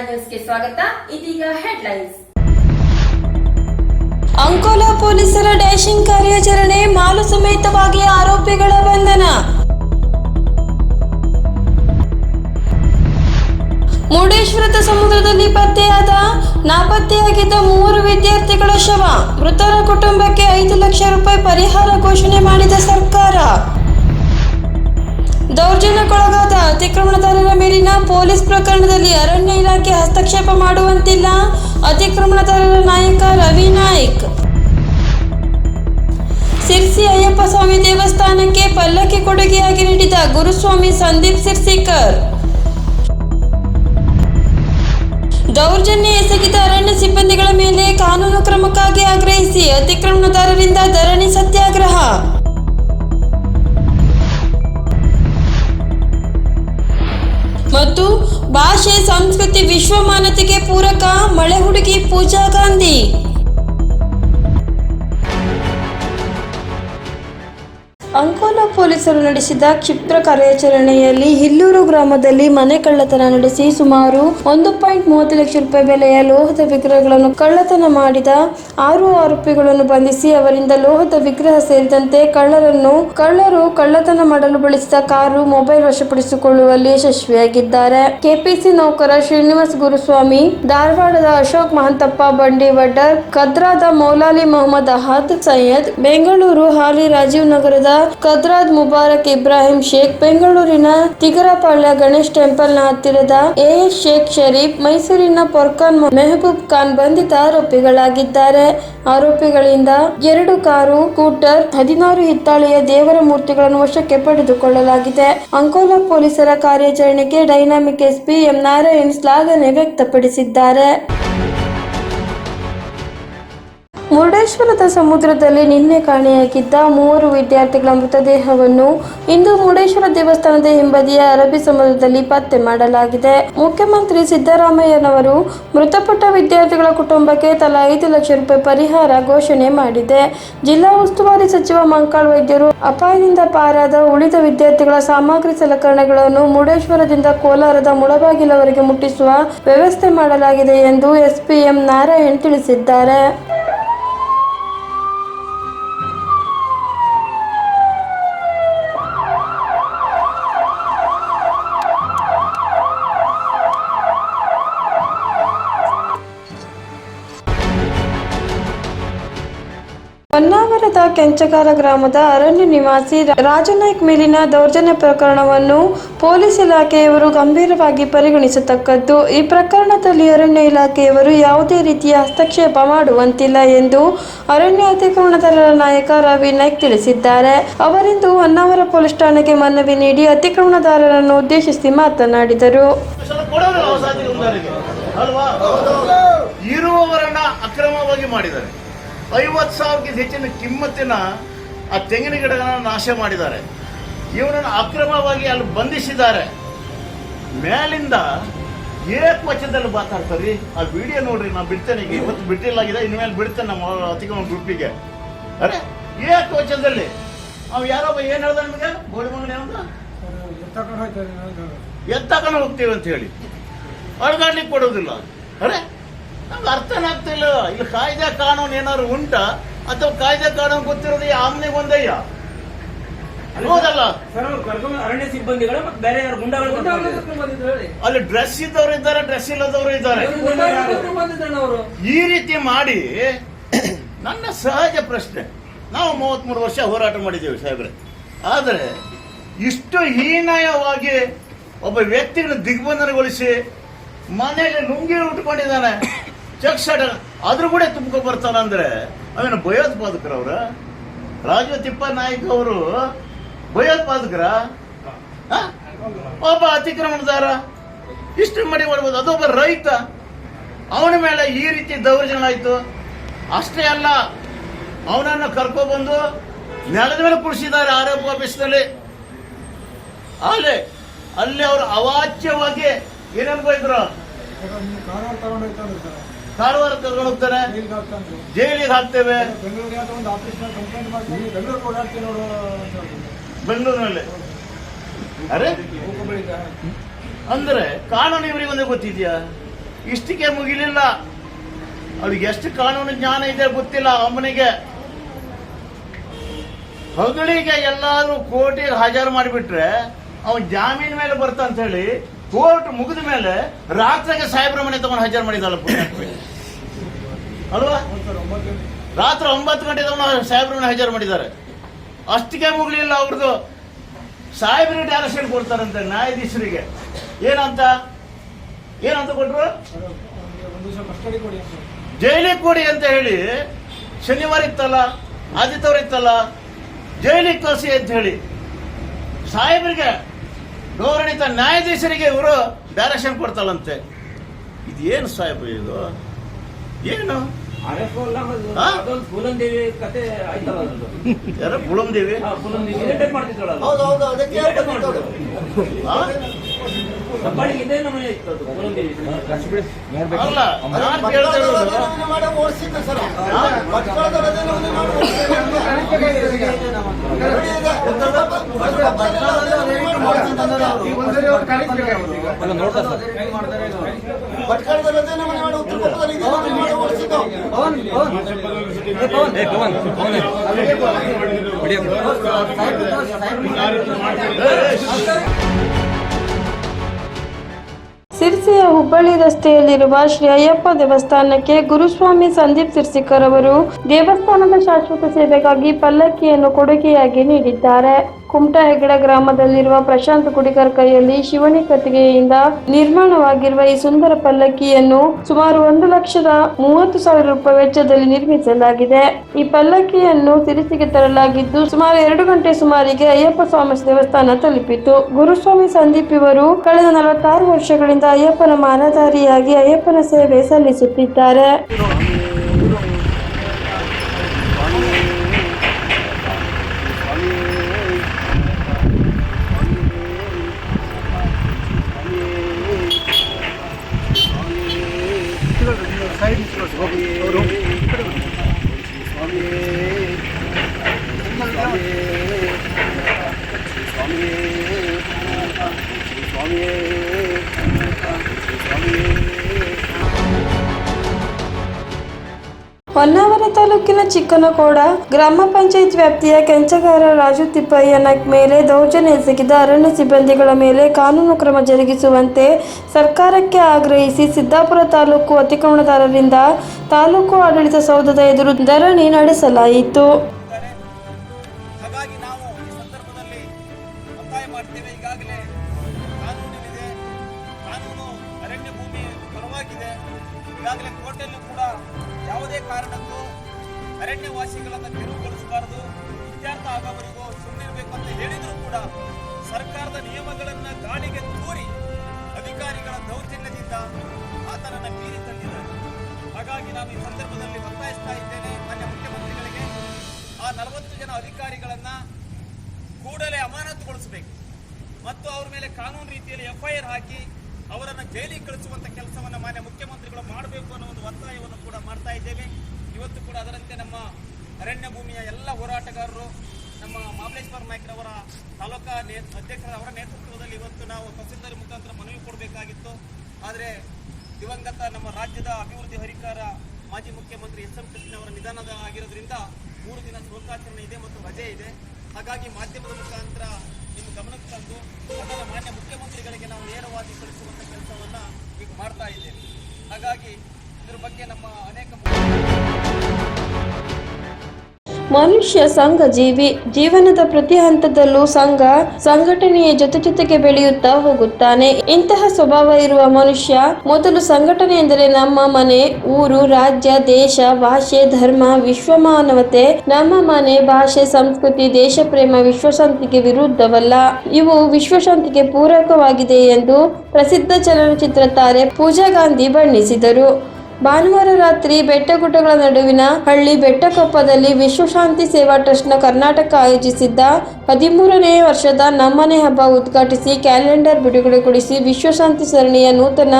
ನ್ಯೂಸ್ಗೆ ಸ್ವಾಗತ. ಇದೀಗ ಹೆಡ್ಲೈನ್ಸ್ ಅಂಕೋಲಾ ಪೊಲೀಸರ ಡ್ಯಾಶಿಂಗ್ ಕಾರ್ಯಾಚರಣೆ, ಮಾಲು ಸಮೇತವಾಗಿ ಆರೋಪಿಗಳ ಬಂಧನ. ಮುರುಡೇಶ್ವರದ ಸಮುದ್ರದಲ್ಲಿ ಪತ್ತೆಯಾದ, ನಾಪತ್ತೆಯಾಗಿದ್ದ ಮೂವರು ವಿದ್ಯಾರ್ಥಿಗಳ ಶವ, ಮೃತರ ಕುಟುಂಬಕ್ಕೆ ಐದು ಲಕ್ಷ ರೂಪಾಯಿ ಪರಿಹಾರ ಘೋಷಣೆ ಮಾಡಿದ ಸರ್ಕಾರ. ದೌರ್ಜನ್ಯಕ್ಕೊಳಗಾದ ಅತಿಕ್ರಮಣದಾರರ ಮೇಲಿನ ಪೊಲೀಸ್ ಪ್ರಕರಣದಲ್ಲಿ ಅರಣ್ಯ ಇಲಾಖೆ ಹಸ್ತಕ್ಷೇಪ ಮಾಡುವಂತಿಲ್ಲ ಅತಿಕ್ರಮಣದಾರರ ನಾಯಕ ರವಿ ನಾಯ್ಕ್. ಸಿರ್ಸಿ ಅಯ್ಯಪ್ಪ ಸ್ವಾಮಿ ದೇವಸ್ಥಾನಕ್ಕೆ ಪಲ್ಲಕ್ಕಿ ಕೊಡುಗೆಯಾಗಿ ನೀಡಿದ ಗುರುಸ್ವಾಮಿ ಸಂದೀಪ್ ಸಿರ್ಸಿಕರ್. ದೌರ್ಜನ್ಯ ಎಸಗಿದ ಅರಣ್ಯ ಸಿಬ್ಬಂದಿಗಳ ಮೇಲೆ ಕಾನೂನು ಕ್ರಮಕ್ಕಾಗಿ ಆಗ್ರಹಿಸಿ ಅತಿಕ್ರಮಣದಾರರಿಂದ ಧರಣಿ ಸತ್ಯಾಗ್ರಹ. ಮತ್ತು ಭಾಷೆ ಸಂಸ್ಕೃತಿ ವಿಶ್ವಮಾನತೆಗೆ ಪೂರಕ ಮಳೆ ಹುಡುಗಿ ಪೂಜಾ ಗಾಂಧಿ ಅಂಕೋಲಾ ಪೊಲೀಸರು ನಡೆಸಿದ ಕ್ಷಿಪ್ರ ಕಾರ್ಯಾಚರಣೆಯಲ್ಲಿ ಹಿಲ್ಲೂರು ಗ್ರಾಮದಲ್ಲಿ ಮನೆ ಕಳ್ಳತನ ನಡೆಸಿ ಸುಮಾರು ಒಂದು ಪಾಯಿಂಟ್ ಮೂವತ್ತು ಲಕ್ಷ ರೂಪಾಯಿ ಬೆಲೆಯ ಲೋಹದ ವಿಗ್ರಹಗಳನ್ನು ಕಳ್ಳತನ ಮಾಡಿದ ಆರು ಆರೋಪಿಗಳನ್ನು ಬಂಧಿಸಿ ಅವರಿಂದ ಲೋಹದ ವಿಗ್ರಹ ಸೇರಿದಂತೆ ಕಳ್ಳರನ್ನು ಕಳ್ಳರು ಕಳ್ಳತನ ಮಾಡಲು ಬಳಸಿದ ಕಾರು ಮೊಬೈಲ್ ವಶಪಡಿಸಿಕೊಳ್ಳುವಲ್ಲಿ ಯಶಸ್ವಿಯಾಗಿದ್ದಾರೆ. ಕೆಪಿಸಿ ನೌಕರ ಶ್ರೀನಿವಾಸ್ ಗುರುಸ್ವಾಮಿ, ಧಾರವಾಡದ ಅಶೋಕ್ ಮಹಂತಪ್ಪ ಬಂಡಿವಡ್ಡರ್ ಕದ್ರಾದ ಮೌಲಾಲಿ ಮೊಹಮ್ಮದ್ ಅಹದ್ ಸೈಯದ್, ಬೆಂಗಳೂರು ಹಾಲಿ ರಾಜೀವ್ ನಗರದ ಕದ್ರಾದ್ ಮುಬಾರಕ್ ಇಬ್ರಾಹಿಂ ಶೇಖ್ ಬೆಂಗಳೂರಿನ ತಿಗರಪಾಳ್ಯ ಗಣೇಶ್ ಟೆಂಪಲ್ನ ಹತ್ತಿರದ ಎ ಶೇಖ್ ಶರೀಫ್ ಮೈಸೂರಿನ ಪೊರ್ಕಾನ್ ಮೆಹಬೂಬ್ ಖಾನ್ ಬಂಧಿತ ಆರೋಪಿಗಳಾಗಿದ್ದಾರೆ. ಆರೋಪಿಗಳಿಂದ ಎರಡು ಕಾರು, ಸ್ಕೂಟರ್, ಹದಿನಾರು ಹಿತ್ತಾಳೆಯ ದೇವರ ಮೂರ್ತಿಗಳನ್ನು ವಶಕ್ಕೆ ಪಡೆದುಕೊಳ್ಳಲಾಗಿದೆ. ಅಂಕೋಲಾ ಪೊಲೀಸರ ಕಾರ್ಯಾಚರಣೆಗೆ ಡೈನಾಮಿಕ್ ಎಸ್ಪಿ ಎಂ ನಾರಾಯಣ್ ಶ್ಲಾಘನೆ ವ್ಯಕ್ತಪಡಿಸಿದ್ದಾರೆ. ಮುರುಡೇಶ್ವರದ ಸಮುದ್ರದಲ್ಲಿ ನಿನ್ನೆ ಕಾಣೆಯಾಗಿದ್ದ ಮೂವರು ವಿದ್ಯಾರ್ಥಿಗಳ ಮೃತದೇಹವನ್ನು ಇಂದು ಮುರುಡೇಶ್ವರ ದೇವಸ್ಥಾನದ ಹಿಂಬದಿಯ ಅರಬ್ಬಿ ಸಮುದ್ರದಲ್ಲಿ ಪತ್ತೆ ಮಾಡಲಾಗಿದೆ. ಮುಖ್ಯಮಂತ್ರಿ ಸಿದ್ದರಾಮಯ್ಯನವರು ಮೃತಪಟ್ಟ ವಿದ್ಯಾರ್ಥಿಗಳ ಕುಟುಂಬಕ್ಕೆ ತಲಾ ಐದು ಲಕ್ಷ ರೂಪಾಯಿ ಪರಿಹಾರ ಘೋಷಣೆ ಮಾಡಿದೆ. ಜಿಲ್ಲಾ ಉಸ್ತುವಾರಿ ಸಚಿವ ಮಂಕಾಳ್ ವೈದ್ಯರು ಅಪಾಯದಿಂದ ಪಾರಾದ ಉಳಿದ ವಿದ್ಯಾರ್ಥಿಗಳ ಸಾಮಗ್ರಿ ಸಲಕರಣೆಗಳನ್ನು ಮುರುಡೇಶ್ವರದಿಂದ ಕೋಲಾರದ ಮುಳಬಾಗಿಲವರೆಗೆ ಮುಟ್ಟಿಸುವ ವ್ಯವಸ್ಥೆ ಮಾಡಲಾಗಿದೆ ಎಂದು ಎಸ್ಪಿಎಂ ನಾರಾಯಣ್ ತಿಳಿಸಿದ್ದಾರೆ. ಕೆಂಚಗಾರ ಗ್ರಾಮದ ಅರಣ್ಯ ನಿವಾಸಿ ರಾಜನಾಯ್ಕ್ ಮೇಲಿನ ದೌರ್ಜನ್ಯ ಪ್ರಕರಣವನ್ನು ಪೊಲೀಸ್ ಇಲಾಖೆಯವರು ಗಂಭೀರವಾಗಿ ಪರಿಗಣಿಸತಕ್ಕದ್ದು. ಈ ಪ್ರಕರಣದಲ್ಲಿ ಅರಣ್ಯ ಇಲಾಖೆಯವರು ಯಾವುದೇ ರೀತಿಯ ಹಸ್ತಕ್ಷೇಪ ಮಾಡುವಂತಿಲ್ಲ ಎಂದು ಅರಣ್ಯ ಅತಿಕ್ರಮಣದಾರರ ನಾಯಕ ರವಿ ನಾಯ್ಕ್ ತಿಳಿಸಿದ್ದಾರೆ. ಅವರಿಂದು ಹೊನ್ನಾವರ ಪೊಲೀಸ್ ಠಾಣೆಗೆ ಮನವಿ ನೀಡಿ ಅತಿಕ್ರಮಣದಾರರನ್ನು ಉದ್ದೇಶಿಸಿ ಮಾತನಾಡಿದರು. ಇರುವವರನ್ನ ಅಕ್ರಮವಾಗಿ ಮಾಡಿದ್ದಾರೆ. ಐವತ್ತು ಸಾವಿರಕ್ಕಿಂತ ಹೆಚ್ಚಿನ ಕಿಮ್ಮತ್ತಿನ ಆ ತೆಂಗಿನ ಗಿಡಗಳನ್ನು ನಾಶ ಮಾಡಿದ್ದಾರೆ. ಇವನನ್ನು ಅಕ್ರಮವಾಗಿ ಅಲ್ಲಿ ಬಂಧಿಸಿದ್ದಾರೆ. ಮೇಲಿಂದ ಏಕವಚನದಲ್ಲಿ ಮಾತಾಡ್ತಾರೆ. ಆ ವಿಡಿಯೋ ನೋಡ್ರಿ ನಾ ಬಿಡ್ತೇನೆ ಈಗ. ಇವತ್ತು ಬಿಟ್ಟಿಲ್ಲಾಗಿದೆ ಇನ್ಮೇಲೆ ಬಿಡ್ತೇನೆ ನಮ್ಮ ಅತಿಕ್ರಮ ಗ್ರೂಪಿಗೆ. ಅರೆ ಏಕವಚನದಲ್ಲಿ. ಅವ್ ಯಾರೊಬ್ಬ ಏನ್ ಹೇಳ್ದ ನಿಮಗೆ? ಗೋಡಿ ಮಗನ ಏನಂದ ಎತ್ತಕೊಂಡು ಹೋಗ್ತೇವೆ ಅಂತ ಹೇಳಿ. ಅಳಗಾಡ್ಲಿಕ್ಕೆ ಕೊಡೋದಿಲ್ಲ ಅರೆ ನಮ್ಗೆ ಅರ್ಥನೇ ಆಗ್ತಿಲ್ಲ. ಇಲ್ಲಿ ಕಾಯ್ದೆ ಕಾನೂನು ಏನಾದ್ರು ಉಂಟಾ? ಅಥವಾ ಕಾಯ್ದೆ ಕಾನೂನು ಗೊತ್ತಿರೋದು ಈ ಆಮ್ನೆಗೆ ಒಂದಯ್ಯ ಹೌದಲ್ಲ? ಅರಣ್ಯ ಸಿಬ್ಬಂದಿಗಳು ಮತ್ತೆ ಬೇರೆ ಯಾರು ಗುಂಡಾಗಳು. ಅಲ್ಲಿ ಡ್ರೆಸ್ ಇದ್ದವರು ಇದ್ದಾರೆ ಡ್ರೆಸ್ ಇಲ್ಲದವರು ಇದ್ದಾರೆ. ಈ ರೀತಿ ಮಾಡಿ ನನ್ನ ಸಹಜ ಪ್ರಶ್ನೆ. ನಾವು ಮೂವತ್ಮೂರು ವರ್ಷ ಹೋರಾಟ ಮಾಡಿದ್ದೇವೆ ಸಾಹೇಬ್ರೆ. ಆದರೆ ಇಷ್ಟು ಹೀನಾಯವಾಗಿ ಒಬ್ಬ ವ್ಯಕ್ತಿಯನ್ನು ದಿಗ್ಬಂಧನಗೊಳಿಸಿ ಮನೆಯಲ್ಲಿ ನುಂಗಿ ಉಟ್ಕೊಂಡಿದ್ದಾನೆ. ಚೆಕ್ ಅದ್ರ ಕೂಡ ತುಂಬ್ಕೊಂಡು ಬರ್ತಾನ ಅಂದ್ರೆ ಅವನ ಭಯೋತ್ಪಾದಕರವ್ರ ರಾಜು ತಿಪ್ಪನಾಯ್ಕ ಅವರು ಭಯೋತ್ಪಾದಕರ? ಒಬ್ಬ ಅತಿಕ್ರಮಣದಾರ. ಇಷ್ಟು ಮಡಿ ಮಾಡ್ಬೋದು. ಅದೊಬ್ಬ ರೈತ. ಅವನ ಮೇಲೆ ಈ ರೀತಿ ದೌರ್ಜನ್ಯ ಆಯ್ತು. ಅಷ್ಟೇ ಅಲ್ಲ, ಅವನನ್ನು ಕರ್ಕೊಬಂದು ನೆಲದ ಮೇಲೆ ಕುಡಿಸಿದ್ದಾರೆ ಆರೋಪ ಆಫೀಸ್ನಲ್ಲಿ. ಅಲ್ಲಿ ಅಲ್ಲಿ ಅವರು ಅವಾಚ್ಯವಾಗಿ ಏನೇನು ಬೈದ್ರು ಕಾರವಾರ ಕರ್ಕೊಂಡು ಹೋಗ್ತಾರೆ. ಜೈಲಿಗೆ ಹಾಕ್ತೇವೆ. ಅಂತ. ಬೆಂಗಳೂರಿನಲ್ಲಿ. ಅರೆ. ಅಂದ್ರೆ ಕಾನೂನು ಇವರಿಗೆ ಒಂದೇ ಗೊತ್ತಿದ್ಯಾ? ಇಷ್ಟಕ್ಕೆ ಮುಗಿಲಿಲ್ಲ. ಅವ್ರಿಗೆ ಎಷ್ಟು ಕಾನೂನು ಜ್ಞಾನ ಇದೆ ಗೊತ್ತಿಲ್ಲ ಅಮ್ಮನಿಗೆ. ಹಗಲಿಗೆ ಎಲ್ಲಾರು ಕೋರ್ಟಿಗೆ ಹಾಜರು ಮಾಡಿಬಿಟ್ರೆ ಅವನ್ ಜಾಮೀನ್ ಮೇಲೆ ಬರ್ತಂತ ಹೇಳಿ ಕೋರ್ಟ್ ಮುಗಿದ ಮೇಲೆ ರಾತ್ರಿಗೆ ಸಾಹೇಬ್ರ ಮನೆ ತಗೊಂಡು ಹಾಜರು ಮಾಡಿದಲ್ಲ. ಅಲ್ವಾ? ರಾತ್ರಿ ಒಂಬತ್ತು ಗಂಟೆ ತಗೊಂಡು ಸಾಹೇಬ್ರ ಮನೆ ಹಾಜರು ಮಾಡಿದ್ದಾರೆ. ಅಷ್ಟಕ್ಕೆ ಮುಗಲಿಲ್ಲ ಅವ್ರದ್ದು. ಸಾಹೇಬ್ರಿಗೆ ಡೈರೆಕ್ಷನ್ ಕೊಡ್ತಾರಂತೆ ನ್ಯಾಯಾಧೀಶರಿಗೆ. ಏನಂತ? ಏನಂತ ಕೊಟ್ರು? ಜೈಲಿಗೆ ಕೊಡಿ ಅಂತ ಹೇಳಿ ಶನಿವಾರ ಇತ್ತಲ್ಲ, ಆದಿತ್ಯವಾರ ಇತ್ತಲ್ಲ, ಜೈಲಿಗೆ ಕಳಿಸಿ ಅಂತ ಹೇಳಿ ಸಾಹೇಬರಿಗೆ ಗೌರವಣಿತ ನ್ಯಾಯಾಧೀಶರಿಗೆ ಇವರು ಡೈರೆಕ್ಷನ್ ಕೊಡ್ತಾಳಂತೆ. ಇದೇನು ಸಾಹೇಬ್ರು ಇದು? ಏನು. ಯಾರ ಪೂಲಂದೇವಿ? ಇದೇ type ಮಾಡ್ತಿದ್ರಲ್ಲ ಹೌದು ಹೌದು ಅದಕ್ಕೆ ಅಲ್ಲ ನಾನು ಕೇಳ್ತಾ ಸಿರ್ಸಿಯ ಹುಬ್ಬಳ್ಳಿ ರಸ್ತೆಯಲ್ಲಿರುವ ಶ್ರೀ ಅಯ್ಯಪ್ಪ ದೇವಸ್ಥಾನಕ್ಕೆ ಗುರುಸ್ವಾಮಿ ಸಂದೀಪ್ ಸಿರ್ಸಿಕರ್ ಅವರು ದೇವಸ್ಥಾನದ ಶಾಶ್ವತ ಸೇವೆಗಾಗಿ ಪಲ್ಲಕ್ಕಿಯನ್ನು ಕೊಡುಗೆಯಾಗಿ ನೀಡಿದ್ದಾರೆ. ಕುಮಟಾ ಹೆಗ್ಗಡೆ ಗ್ರಾಮದಲ್ಲಿರುವ ಪ್ರಶಾಂತ್ ಕುಡಿಕರ್ ಕೈಯಲ್ಲಿ ಶಿವನಿ ಕತ್ತಿಗೆಯಿಂದ ನಿರ್ಮಾಣವಾಗಿರುವ ಈ ಸುಂದರ ಪಲ್ಲಕ್ಕಿಯನ್ನು ಸುಮಾರು ಒಂದು ಲಕ್ಷದ ಮೂವತ್ತು ಸಾವಿರ ರೂಪಾಯಿ ವೆಚ್ಚದಲ್ಲಿ ನಿರ್ಮಿಸಲಾಗಿದೆ. ಈ ಪಲ್ಲಕ್ಕಿಯನ್ನು ಸಿರಿಸಿಗೆ ತರಲಾಗಿದ್ದು ಸುಮಾರು ಎರಡು ಗಂಟೆ ಸುಮಾರಿಗೆ ಅಯ್ಯಪ್ಪ ಸ್ವಾಮಿ ದೇವಸ್ಥಾನ ತಲುಪಿತು. ಗುರುಸ್ವಾಮಿ ಸಂದೀಪ್ ಇವರು ಕಳೆದ ನಲವತ್ತಾರು ವರ್ಷಗಳಿಂದ ಅಯ್ಯಪ್ಪನ ಮಾನಧಾರಿಯಾಗಿ ಅಯ್ಯಪ್ಪನ ಸೇವೆ ಸಲ್ಲಿಸುತ್ತಿದ್ದಾರೆ. ಹೊನ್ನಾವರ ತಾಲೂಕಿನ ಚಿಕ್ಕನಕೋಡ ಗ್ರಾಮ ಪಂಚಾಯತ್ ವ್ಯಾಪ್ತಿಯ ಕೆಂಚಗಾರ ರಾಜು ತಿಪ್ಪಯ್ಯನ ಮೇಲೆ ದೌರ್ಜನ್ಯ ಎಸಗಿದ ಅರಣ್ಯ ಸಿಬ್ಬಂದಿಗಳ ಮೇಲೆ ಕಾನೂನು ಕ್ರಮ ಜರುಗಿಸುವಂತೆ ಸರ್ಕಾರಕ್ಕೆ ಆಗ್ರಹಿಸಿ ಸಿದ್ದಾಪುರ ತಾಲೂಕು ಅತಿಕ್ರಮಣದಾರರಿಂದ ತಾಲೂಕು ಆಡಳಿತ ಸೌಧದ ಎದುರು ಧರಣಿ ನಡೆಸಲಾಯಿತು. ಈಗಾಗಲೇ ಯಾವುದೇ ಕಾರಣಕ್ಕೂ ಅರಣ್ಯವಾಸಿಗಳನ್ನು ತೆರವುಗೊಳಿಸಬಾರದು ಇತ್ಯರ್ಥ ಆಗೋವರೆಗೂ ಸುಮ್ಮನಿರಬೇಕು ಅಂತ ಹೇಳಿದರೂ ಕೂಡ ಸರ್ಕಾರದ ನಿಯಮಗಳನ್ನು ಗಾಳಿಗೆ ತೂರಿ ಅಧಿಕಾರಿಗಳ ದೌರ್ಜನ್ಯದಿಂದ ಆತನನ್ನು ಮೀರಿ ತಂದಿದ್ದಾರೆ. ಹಾಗಾಗಿ ನಾನು ಈ ಸಂದರ್ಭದಲ್ಲಿ ಒತ್ತಾಯಿಸ್ತಾ ಇದ್ದೇನೆ ಮಾನ್ಯ ಮುಖ್ಯಮಂತ್ರಿಗಳಿಗೆ. ಆ ನಲವತ್ತು ಜನ ಅಧಿಕಾರಿಗಳನ್ನು ಕೂಡಲೇ ಅಮಾನತುಗೊಳಿಸಬೇಕು. ಮತ್ತು ಅವ್ರ ಮೇಲೆ ಕಾನೂನು ರೀತಿಯಲ್ಲಿ ಎಫ್ಐಆರ್ ಹಾಕಿ ಅವರನ್ನು ಜೈಲಿಗೆ ಕಳಿಸುವಂತ ಕೆಲಸವನ್ನು ಮಾನ್ಯ ಮುಖ್ಯಮಂತ್ರಿಗಳು ಮಾಡಬೇಕು ಅನ್ನೋ ಒಂದು ಒತ್ತಾಯವನ್ನು ಕೂಡ ಮಾಡ್ತಾ ಇದ್ದೇವೆ. ಇವತ್ತು ಕೂಡ ಅದರಂತೆ ನಮ್ಮ ಅರಣ್ಯ ಭೂಮಿಯ ಎಲ್ಲ ಹೋರಾಟಗಾರರು, ನಮ್ಮ ಮಾಮಲೇಶ್ವರ ನಾಯ್ಕರವರ ತಾಲೂಕಾ ನೇ, ಅಧ್ಯಕ್ಷರ ಅವರ ನೇತೃತ್ವದಲ್ಲಿ ಇವತ್ತು ನಾವು ತಹಸೀಲ್ದಾರ್ ಮುಖಾಂತರ ಮನವಿ ಕೊಡಬೇಕಾಗಿತ್ತು. ಆದರೆ ದಿವಂಗತ ನಮ್ಮ ರಾಜ್ಯದ ಅಭಿವೃದ್ಧಿ ಹರಿಕಾರ ಮಾಜಿ ಮುಖ್ಯಮಂತ್ರಿ ಎಸ್ ಎಂ ಕೃಷ್ಣ ಅವರ ನಿಧನದ ಆಗಿರೋದ್ರಿಂದ ಮೂರು ದಿನ ಶೋಕಾಚರಣೆ ಇದೆ ಮತ್ತು ರಜೆ ಇದೆ. ಹಾಗಾಗಿ ಮಾಧ್ಯಮದ ಮುಖಾಂತರ ನಿಮ್ಮ ಗಮನಕ್ಕೆ ತಂದು ಅದನ್ನು ಮಾನ್ಯ ಮುಖ್ಯಮಂತ್ರಿಗಳಿಗೆ ನಾವು ನೇರವಾಗಿ ಕಳಿಸುವಂತಹ ಕೆಲಸವನ್ನ ಈಗ ಮಾಡ್ತಾ ಇದ್ದೇವೆ. ಹಾಗಾಗಿ ಇದ್ರ ಬಗ್ಗೆ ನಮ್ಮ ಅನೇಕ ಮನುಷ್ಯ ಸಂಘ ಜೀವಿ, ಜೀವನದ ಪ್ರತಿ ಹಂತದಲ್ಲೂ ಸಂಘ ಸಂಘಟನೆಯ ಜೊತೆ ಜೊತೆಗೆ ಬೆಳೆಯುತ್ತಾ ಹೋಗುತ್ತಾನೆ. ಇಂತಹ ಸ್ವಭಾವ ಇರುವ ಮನುಷ್ಯ ಮೊದಲು ಸಂಘಟನೆ ಎಂದರೆ ನಮ್ಮ ಮನೆ, ಊರು, ರಾಜ್ಯ, ದೇಶ, ಭಾಷೆ, ಧರ್ಮ ವಿಶ್ವ ಮಾನವತೆ ನಮ್ಮ ಮನೆ, ಭಾಷೆ, ಸಂಸ್ಕೃತಿ ದೇಶ ಪ್ರೇಮ ವಿಶ್ವಶಾಂತಿಗೆ ವಿರುದ್ಧವಲ್ಲ. ಇವು ವಿಶ್ವಶಾಂತಿಗೆ ಪೂರಕವಾಗಿದೆ ಎಂದು ಪ್ರಸಿದ್ಧ ಚಲನಚಿತ್ರ ತಾರೆ ಪೂಜಾ ಗಾಂಧಿ ಬಣ್ಣಿಸಿದರು. ಭಾನುವಾರ ರಾತ್ರಿ ಬೆಟ್ಟಗುಡ್ಡಗಳ ನಡುವಿನ ಹಳ್ಳಿ ಬೆಟ್ಟಕೊಪ್ಪದಲ್ಲಿ ವಿಶ್ವಶಾಂತಿ ಸೇವಾ ಟ್ರಸ್ಟ್ನ ಕರ್ನಾಟಕ ಆಯೋಜಿಸಿದ್ದ ಹದಿಮೂರನೇ ವರ್ಷದ ನಮ್ಮನೆ ಹಬ್ಬ ಉದ್ಘಾಟಿಸಿ ಕ್ಯಾಲೆಂಡರ್ ಬಿಡುಗಡೆಗೊಳಿಸಿ ವಿಶ್ವಶಾಂತಿ ಸರಣಿಯ ನೂತನ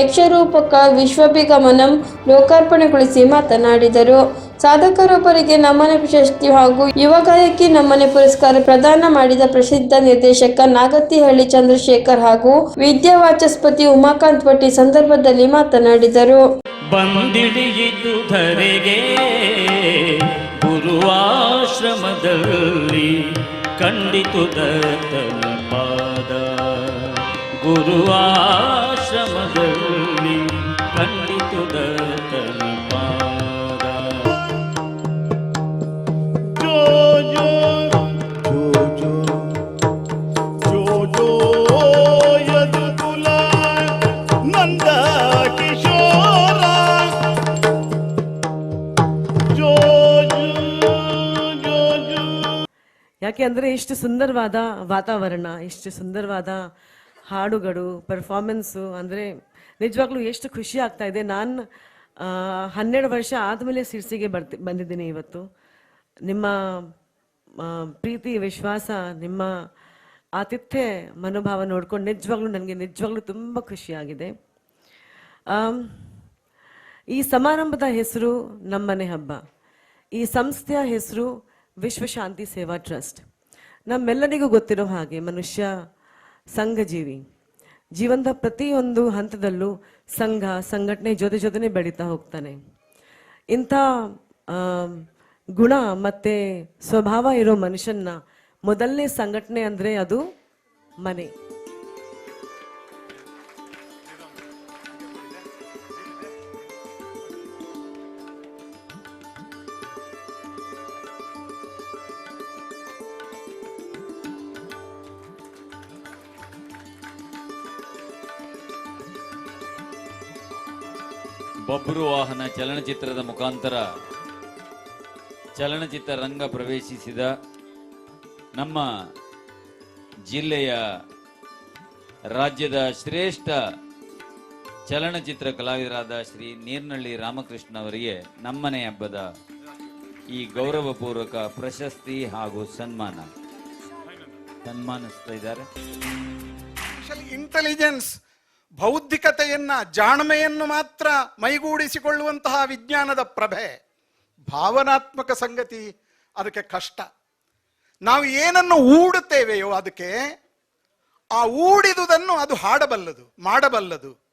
ಯಕ್ಷರೂಪಕ ವಿಶ್ವಭಿಗಮನಂ ಲೋಕಾರ್ಪಣೆಗೊಳಿಸಿ ಮಾತನಾಡಿದರು. ಸಾಧಕರೊಬ್ಬರಿಗೆ ನಮನೆ ಪ್ರಶಸ್ತಿ ಹಾಗೂ ಯುವ ಗಾಯಕಿ ನಮನೆ ಪುರಸ್ಕಾರ ಪ್ರದಾನ ಮಾಡಿದ ಪ್ರಸಿದ್ಧ ನಿರ್ದೇಶಕ ನಾಗತಿಹಳ್ಳಿ ಚಂದ್ರಶೇಖರ್ ಹಾಗೂ ವಿದ್ಯಾವಾಚಸ್ಪತಿ ಉಮಾಕಾಂತ್ ಈ ಸಂದರ್ಭದಲ್ಲಿ ಮಾತನಾಡಿದರು. ಗುರುವಾಶ್ರಮದಲ್ಲಿ ಕಂಡಿತು ದತ್ತನ ಪಾದ. ಗುರುವಾಶ್ರಮದಲ್ಲಿ ಯಾಕೆ ಅಂದರೆ ಇಷ್ಟು ಸುಂದರವಾದ ವಾತಾವರಣ, ಇಷ್ಟು ಸುಂದರವಾದ ಹಾಡುಗಳು ಪರ್ಫಾರ್ಮೆನ್ಸು ಅಂದರೆ ನಿಜವಾಗ್ಲೂ ಎಷ್ಟು ಖುಷಿ ಆಗ್ತಾ ಇದೆ. ನಾನು ಹನ್ನೆರಡು ವರ್ಷ ಆದಮೇಲೆ ಸಿರ್ಸಿಗೆ ಬರ್ತಿ, ಬಂದಿದ್ದೀನಿ ಇವತ್ತು. ನಿಮ್ಮ ಪ್ರೀತಿ, ವಿಶ್ವಾಸ, ನಿಮ್ಮ ಆತಿಥ್ಯ ಮನೋಭಾವ ನೋಡ್ಕೊಂಡು ನಿಜವಾಗ್ಲೂ ನನಗೆ ನಿಜವಾಗ್ಲೂ ತುಂಬ ಖುಷಿಯಾಗಿದೆ ಈ ಸಮಾರಂಭದ ಹೆಸರು ನಮ್ಮನೆ ಹಬ್ಬ. ಈ ಸಂಸ್ಥೆಯ ಹೆಸರು ವಿಶ್ವಶಾಂತಿ ಸೇವಾ ಟ್ರಸ್ಟ್. ನಮ್ಮೆಲ್ಲರಿಗೂ ಗೊತ್ತಿರೋ ಹಾಗೆ ಮನುಷ್ಯ, ಸಂಘಜೀವಿ. ಜೀವನದ ಪ್ರತಿಯೊಂದು ಹಂತದಲ್ಲೂ ಸಂಘ, ಸಂಘಟನೆ ಜೊತೆ ಜೊತೆನೆ ಬೆಳೀತಾ ಹೋಗ್ತಾನೆ. ಇಂಥ ಗುಣ ಮತ್ತೆ ಸ್ವಭಾವ ಇರೋ ಮನುಷ್ಯನ ಮೊದಲನೇ ಸಂಘಟನೆ ಅಂದರೆ ಅದು ಮನೆ. ಬಬ್ರು ವಾಹನ ಚಲನಚಿತ್ರದ ಮುಖಾಂತರ ಚಲನಚಿತ್ರ ರಂಗ ಪ್ರವೇಶಿಸಿದ ನಮ್ಮ ಜಿಲ್ಲೆಯ ರಾಜ್ಯದ ಶ್ರೇಷ್ಠ ಚಲನಚಿತ್ರ ಕಲಾವಿದರಾದ ಶ್ರೀ ನೀರ್ನಳ್ಳಿ ರಾಮಕೃಷ್ಣ ಅವರಿಗೆ ನಮ್ಮನೆ ಹಬ್ಬದ ಈ ಗೌರವಪೂರ್ವಕ ಪ್ರಶಸ್ತಿ ಹಾಗೂ ಸನ್ಮಾನ. ಸನ್ಮಾನಿಸ್ತಾ ಇದ್ದಾರೆ. ಇಂಟೆಲಿಜೆನ್ಸ್ ಬೌದ್ಧಿಕತೆಯನ್ನ, ಜಾಣ್ಮೆಯನ್ನು ಮಾತ್ರ ಮೈಗೂಡಿಸಿಕೊಳ್ಳುವಂತಹ ವಿಜ್ಞಾನದ ಪ್ರಭೆ. ಭಾವನಾತ್ಮಕ ಸಂಗತಿ ಅದಕ್ಕೆ ಕಷ್ಟ. ನಾವು ಏನನ್ನು ಊಡುತ್ತೇವೆಯೋ ಅದಕ್ಕೆ ಆ ಊಡಿದುದನ್ನು ಅದು ಹಾಡಬಲ್ಲದು, ಮಾಡಬಲ್ಲದು.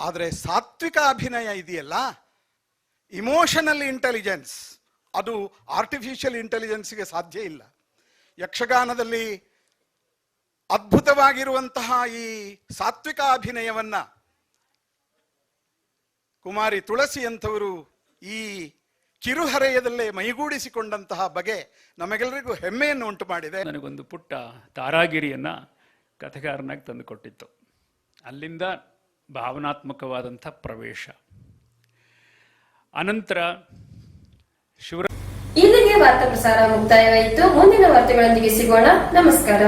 ಆದರೆ ಸಾತ್ವಿಕ ಅಭಿನಯ ಇದೆಯಲ್ಲ? ಇಮೋಷನಲ್ ಇಂಟೆಲಿಜೆನ್ಸ್ ಅದು ಆರ್ಟಿಫಿಷಿಯಲ್ ಇಂಟೆಲಿಜೆನ್ಸ್ಗೆ ಸಾಧ್ಯ ಇಲ್ಲ. ಯಕ್ಷಗಾನದಲ್ಲಿ ಅದ್ಭುತವಾಗಿರುವಂತಹ ಈ ಸಾತ್ವಿಕ ಅಭಿನಯವನ್ನ ಕುಮಾರಿ ತುಳಸಿ ಅಂತವರು ಈ ಕಿರುಹರೆಯದಲ್ಲೇ ಮೈಗೂಡಿಸಿಕೊಂಡಂತಹ ಬಗೆ ನಮಗೆಲ್ಲರಿಗೂ ಹೆಮ್ಮೆಯನ್ನು ಉಂಟು ಮಾಡಿದೆ. ನನಗೊಂದು ಪುಟ್ಟ ತಾರಾಗಿರಿಯನ್ನ ಕಥೆಗಾರನಾಗಿ ತಂದುಕೊಟ್ಟಿತ್ತು. ಅಲ್ಲಿಂದ ಭಾವನಾತ್ಮಕವಾದಂಥ ಪ್ರವೇಶ. ಅನಂತರ ಶಿವರ ಇಲ್ಲಿಗೆ ವಾರ್ತಾ ಪ್ರಸಾರ ಮುಕ್ತಾಯವಾಯಿತು. ಮುಂದಿನ ವಾರ್ತೆಗಳೊಂದಿಗೆ ಸಿಗೋಣ. ನಮಸ್ಕಾರ.